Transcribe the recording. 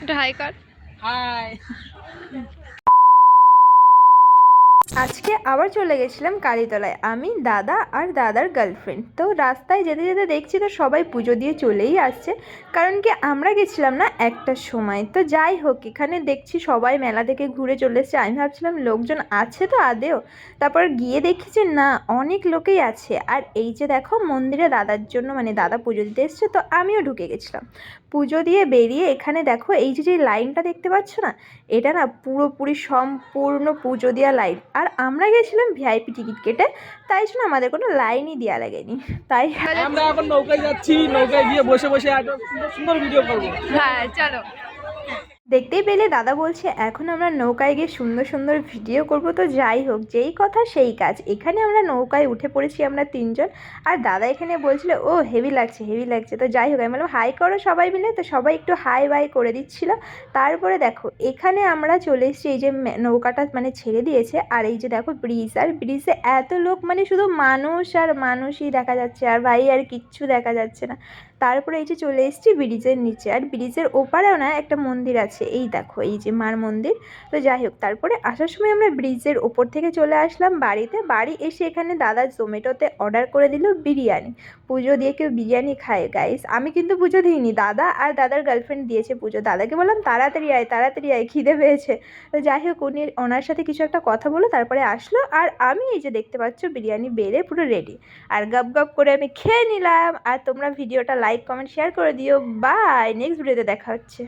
একটু হাই কর। হাই। আজকে আবার চলে গেছিলাম কালীতলায়। আমি দাদা আর দাদার গার্লফ্রেন্ড তো রাস্তায় যেতে যেতে দেখছি তো সবাই পুজো দিয়ে চলেই আসছে। কারণ কি আমরা গেছিলাম না একটার সময়। তো যাই হোক, এখানে দেখছি সবাই মেলা থেকে ঘুরে চলে এসছে। আমি ভাবছিলাম লোকজন আছে তো আদেও। তারপর গিয়ে দেখি যে না, অনেক লোকেই আছে। আর এই যে দেখো মন্দিরে দাদার জন্য মানে দাদা পুজো দিতে এসছে, তো আমিও ঢুকে গেছিলাম। পুজো দিয়ে বেরিয়ে এখানে দেখো এই যে যে লাইনটা দেখতে পাচ্ছ না, এটা না পুরোপুরি সম্পূর্ণ পুজো দেওয়া লাইন। আর আমরা গেছিলাম ভিআইপি টিকিট কেটে তাই জন্য আমাদের কোনো লাইনই দেওয়া লাগেনি। তাই আমরা এখন নৌকায় যাচ্ছি নৌকায় গিয়ে বসে বসে সুন্দর ভিডিও করব। হ্যাঁ চলো। দেখতেই পেলে দাদা বলছে, এখন আমরা নৌকায় গিয়ে সুন্দর সুন্দর ভিডিও করব। তো যাই হোক, যেই কথা সেই কাজ। এখানে আমরা নৌকায় উঠে পড়েছি আমরা তিনজন। আর দাদা এখানে বলছিল, ও হেভি লাগছে হেভি লাগছে। তো যাই হোক, আমি বললাম হাই করো সবাই মিলে। তো সবাই একটু হাই বাই করে দিচ্ছিল। তারপরে দেখো, এখানে আমরা চলে এসেছি, এই যে নৌকাটা মানে ছেড়ে দিয়েছে। আর এই যে দেখো ব্রিজ আর ব্রিজে এত লোক মানে শুধু মানুষ আর মানুষই দেখা যাচ্ছে। আর ভাই, আর কিচ্ছু দেখা যাচ্ছে না। তারপরে এই যে চলে এসেছি ব্রিজের নিচে। আর ব্রিজের ওপারেও না একটা মন্দির আছে। এই দেখো, এই যে মার মন্দির। তো যাই হোক, তারপরে আসার সময় আমরা ব্রিজের ওপর থেকে চলে আসলাম বাড়িতে। বাড়ি এসে এখানে দাদা জোম্যাটোতে অর্ডার করে দিল বিরিয়ানি। পুজো দিয়ে কেউ বিরিয়ানি খায় গাইস আমি কিন্তু পুজো দিইনি, দাদা আর দাদার গার্লফ্রেন্ড দিয়েছে পুজো। দাদাকে বললাম, তাড়াতাড়ি আয় তাড়াতাড়ি আয়, খিদে পেয়েছে। তো যাই হোক, উনি ওনার সাথে কিছু একটা কথা বলো তারপরে আসলো আর আমি এই যে দেখতে পাচ্ছ বিরিয়ানি বেড়ে পুরো রেডি আর গপ গপ করে আমি খেয়ে নিলাম। আর তোমরা ভিডিওটা লাইক কমেন্ট শেয়ার করে দিও। বাই নেক্সট ভিডিওতে দেখা হচ্ছে।